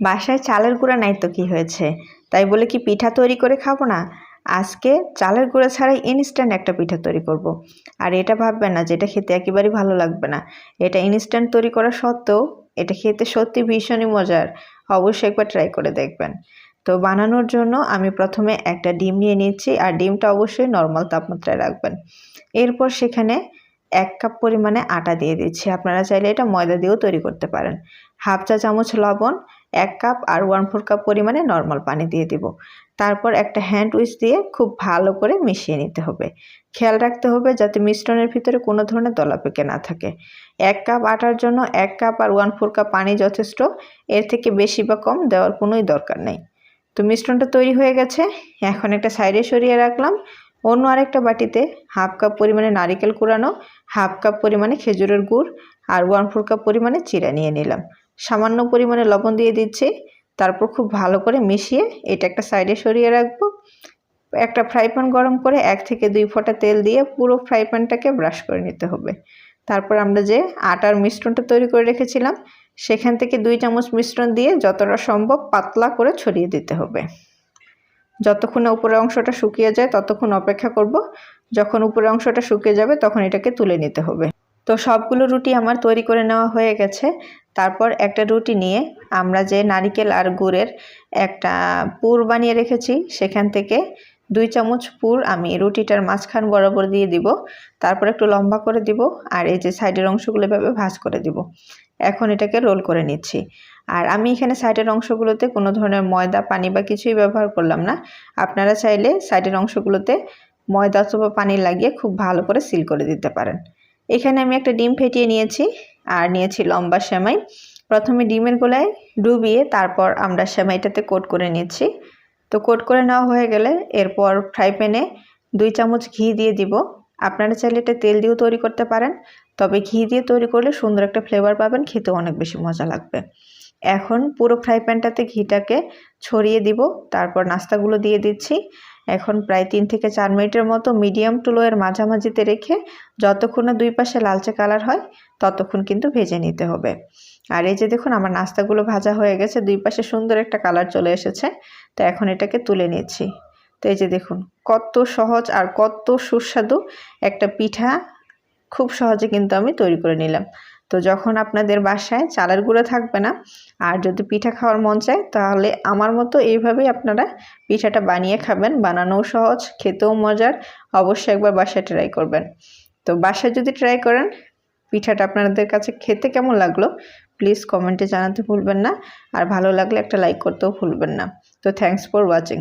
বাসায় চালের গুঁড়া নাই তো কি হয়েছে? তাই বলে কি পিঠা তৈরি করে খাব না? আজকে চালের গুঁড়া ছাড়াই ইনস্ট্যান্ট একটা পিঠা তৈরি করব। আর এটা ভাববেন না যে এটা খেতে একেবারেই ভালো লাগবে না। এটা ইনস্ট্যান্ট তৈরি করা সত্ত্বেও এটা খেতে সত্যি ভীষণই মজার। অবশ্যই একবার ট্রাই করে দেখবেন। তো বানানোর জন্য আমি প্রথমে একটা ডিম নিয়ে নিচ্ছি, আর ডিমটা অবশ্যই নর্মাল তাপমাত্রায় রাখবেন। এরপর সেখানে এক কাপ পরিমাণে আটা দিয়ে দিচ্ছি। আপনারা চাইলে এটা ময়দা দিয়েও তৈরি করতে পারেন। হাফ চা চামচ লবণ, এক কাপ আর ওয়ান ফোর কাপ পরিমাণে নর্মাল পানি দিয়ে দিব। তারপর একটা হ্যান্ড উইচ দিয়ে খুব ভালো করে মিশিয়ে নিতে হবে। খেয়াল রাখতে হবে যাতে মিশ্রণের ভিতরে কোনো ধরনের দলা পেকে না থাকে। এক কাপ আটার জন্য এক কাপ আর ওয়ান ফোর কাপ পানি যথেষ্ট, এর থেকে বেশি বা কম দেওয়ার কোনোই দরকার নেই। তো মিশ্রণটা তৈরি হয়ে গেছে। এখন একটা সাইডে সরিয়ে রাখলাম। অন্য আরেকটা বাটিতে হাফ কাপ পরিমাণে নারিকেল কুড়ানো, হাফ কাপ পরিমাণে খেজুরের গুড় আর ওয়ান ফোর কাপ পরিমাণে চিরা নিয়ে নিলাম। সামান্য পরিমাণে লবণ দিয়ে দিচ্ছি, তারপর খুব ভালো করে মিশিয়ে এটা একটা সাইডে সরিয়ে রাখব। একটা ফ্রাই প্যান গরম করে এক থেকে দুই ফোঁটা তেল দিয়ে পুরো ফ্রাই প্যানটাকে ব্রাশ করে নিতে হবে। তারপর আমরা যে আটার মিশ্রণটা তৈরি করে রেখেছিলাম, সেখান থেকে দুই চামচ মিশ্রণ দিয়ে যতটা সম্ভব পাতলা করে ছড়িয়ে দিতে হবে। যতক্ষণ না উপরের অংশটা শুকিয়ে যায় ততক্ষণ অপেক্ষা করব। যখন উপরের অংশটা শুকিয়ে যাবে তখন এটাকে তুলে নিতে হবে। তো সবগুলো রুটি আমার তৈরি করে নেওয়া হয়ে গেছে। তারপর একটা রুটি নিয়ে আমরা যে নারিকেল আর গুড়ের একটা পুর বানিয়ে রেখেছি, সেখান থেকে দুই চামচ পুর আমি রুটিটার মাঝখান বরাবর দিয়ে দিব। তারপর একটু লম্বা করে দিব আর এই যে সাইডের অংশগুলো এভাবে ভাজ করে দিব। এখন এটাকে রোল করে নিচ্ছি। আর আমি এখানে সাইডের অংশগুলোতে কোনো ধরনের ময়দা, পানি বা কিছুই ব্যবহার করলাম না। আপনারা চাইলে সাইডের অংশগুলোতে ময়দা অথবা পানি লাগিয়ে খুব ভালো করে সিল করে দিতে পারেন। এখানে আমি একটা ডিম ফেটিয়ে নিয়েছি আর নিয়েছি লম্বা সেমাই। প্রথমে ডিমের গোলায় ডুবিয়ে তারপর আমরা সেমাইটাতে কোট করে নিয়েছি তো কোট করে নেওয়া হয়ে গেলে এরপর ফ্রাই প্যানে দুই চামচ ঘি দিয়ে দিব। আপনারা চাইলে এটা তেল দিয়েও তৈরি করতে পারেন, তবে ঘি দিয়ে তৈরি করলে সুন্দর একটা ফ্লেভার পাবেন, খেতেও অনেক বেশি মজা লাগবে। এখন পুরো ফ্রাই প্যানটাতে ঘিটাকে ছড়িয়ে দিব, তারপর নাস্তাগুলো দিয়ে দিচ্ছি। এখন প্রায় তিন থেকে চার মিনিটের মতো মিডিয়াম টু লোয়ের মাঝামাঝিতে রেখে যতক্ষণ না দুই পাশে লালচে কালার হয়, ততক্ষণ কিন্তু ভেজে নিতে হবে। আর এই যে দেখুন, আমার নাস্তাগুলো ভাজা হয়ে গেছে, দুই পাশে সুন্দর একটা কালার চলে এসেছে। তো এখন এটাকে তুলে নিচ্ছি। তো এই যে দেখুন, কত সহজ আর কত সুস্বাদু একটা পিঠা। খুব সহজে কিন্তু আমি তৈরি করে নিলাম। তো যখন আপনাদের বাসায় চালের গুঁড়ো থাকবে না, আর যদি পিঠা খাওয়ার মন চায়, তাহলে আমার মতো এইভাবেই আপনারা পিঠাটা বানিয়ে খাবেন। বানানোও সহজ, খেতেও মজার, অবশ্যই একবার বাসায় ট্রাই করবেন। তো বাসায় যদি ট্রাই করেন, পিঠাটা আপনাদের কাছে খেতে কেমন লাগল প্লিজ কমেন্টে জানাতে ভুলবেন না। আর ভালো লাগলে একটা লাইক করতেও ভুলবেন না। তো থ্যাংকস ফর ওয়াচিং